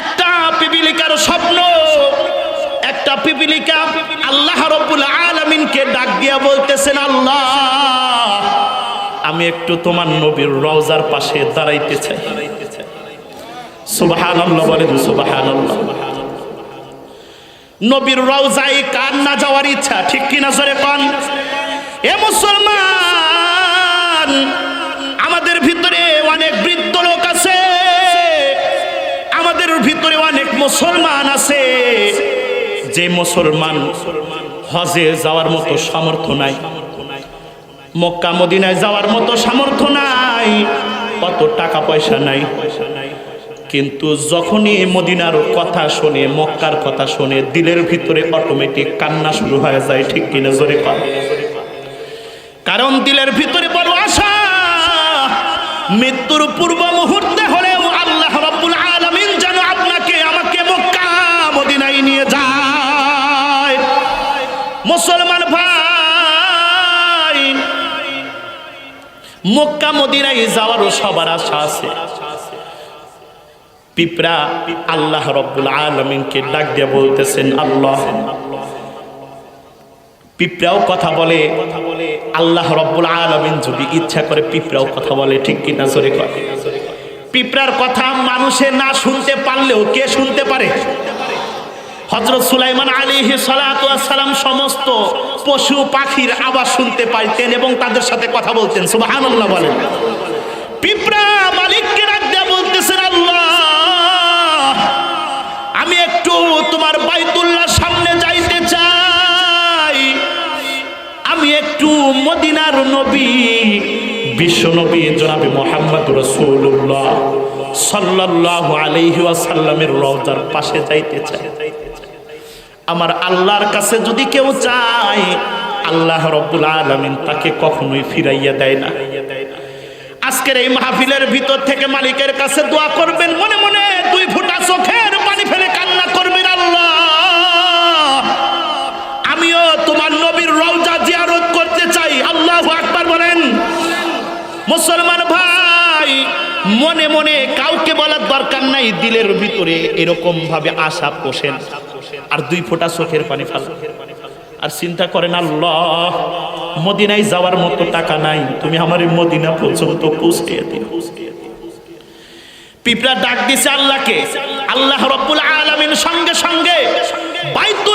একটা পিপিলিকার স্বপ্ন, একটা পিপিলিকা আল্লাহ রব্বুল আলমিনকে ডাক দিয়া বলতেছেন, আল্লাহ, আমি একটু তোমার নবীর রওজার পাশে দাঁড়াইতে চাই। নবীর রওজায় কার না যাওয়ার ইচ্ছা, ঠিক কিনা জোরে পান এ মুসলমান মুসলমান আছে, যে মুসলমান হজে যাওয়ার মতো সামর্থ্য নাই, মক্কা মদিনায় যাওয়ার মতো সামর্থ্য নাই কত টাকা পয়সা নাই। কিন্তু যখনই মদিনার কথা শোনে, মক্কার কথা শোনে, দিলের ভিতরে অটোমেটিক কান্না শুরু হয়ে যায়, ঠিক কিনা জোরে পান কারণ দিলের ভিতরে বড় আশা, মৃত্যুর পূর্ব মুহূর্তে মক্কা মদিনায় যাওয়ারও সবার আশা আছে। পিঁপড়া আল্লাহ রব্বুল আলমিনকে ডাক দিয়ে বলতেছেন, আল্লাহ। পিঁপড়াও কথা বলে, আল্লাহ রব্বুল আলমিন যদি ইচ্ছা করে পিঁপড়াও কথা বলে, ঠিক কিনা জোরে করে পিঁপড়ার কথা মানুষে না শুনতে পারলেও কে শুনতে পারে? হজরত সুলাইমান আলী সালাম সমস্ত পশু পাখির আওয়াজ শুনতে পাইতেন এবং তাদের সাথে কথা বলতেন আল্লাহ বলেন। পিঁপড়া মালিককে ডাক দিয়ে বলতেছেন আমি একটু তোমার বাইতুল্লাহ সামনে যাইতে চাই। আমি একটু মদিনার নবী, বিশ্ব নবী জনাবি মোহাম্মদ রসুল্লাহ সাল্লাহ আলহি ওয়াসাল্লামের রওজার পাশে যাইতে চাই। আমার আল্লাহর কাছে যদি কেউ চায়, আল্লাহ রব্বুল আলমিন তাকে কখনোই ফিরাইয়া দেয় না। আজকের এই মাহফিলের ভিতর থেকে মালিকের কাছে দোয়া করবেন, মনে মনে দুই ফুটা চোখের পানি ফেলে কান্না করবেন আল্লাহ। আমিও তোমার নবীর রওজা জিয়ারত করতে চাই, আল্লাহ আকবার বলেন। মুসলমান ভাই, মনে মনে কাউকে বলার দরকার নাই, দিলের ভিতরে এরকম ভাবে আশা পোষেন আর দুই ফোঁটা চোখের পানি ফেল। আর চিন্তা করেন, আল্লাহ, মদিনায় যাওয়ার মতো টাকা নাই। তুমি আমার মদিনা পর্যন্ত পৌঁছে দিও। পিঁপড়া ডাক দিছে আল্লাহকে। আল্লাহ রব্বুল আলমিন সঙ্গে সঙ্গে বাইতুল্লাহ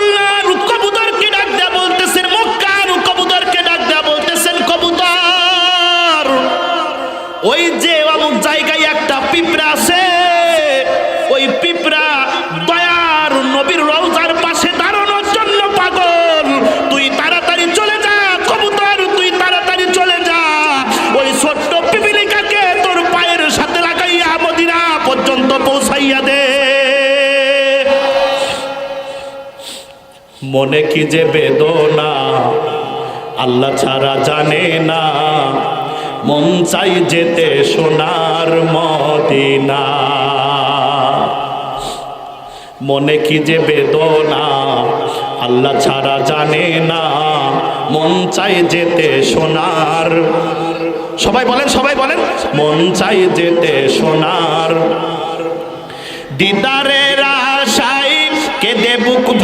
মনে কি যে বেদনা? আল্লাহ ছাড়া জানে না। মন চাই যেতে সোনার মদিনা। মনে কি যে বেদনা? আল্লাহ ছাড়া জানে না। মন চাই যেতে সোনার। সবাই বলেন সবাই বলেন। মন চাই যেতে সোনার। দিদারের আশাই কেঁদে বুক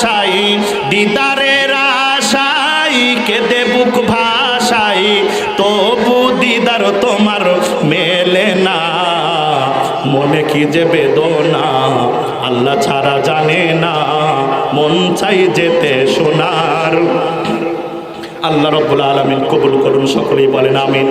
ভাষাই, দিদারের আশাই, কেঁদে বুক ভাষাই তবু দিদার তোমার মেলে না। মনে কি যে বেদনা, আল্লাহ ছাড়া জানে না। মন চাই যেতে সোনার আল্লাহ রব্বুল আলমিন কবুল করুন, সকলেই বলেন আমিন।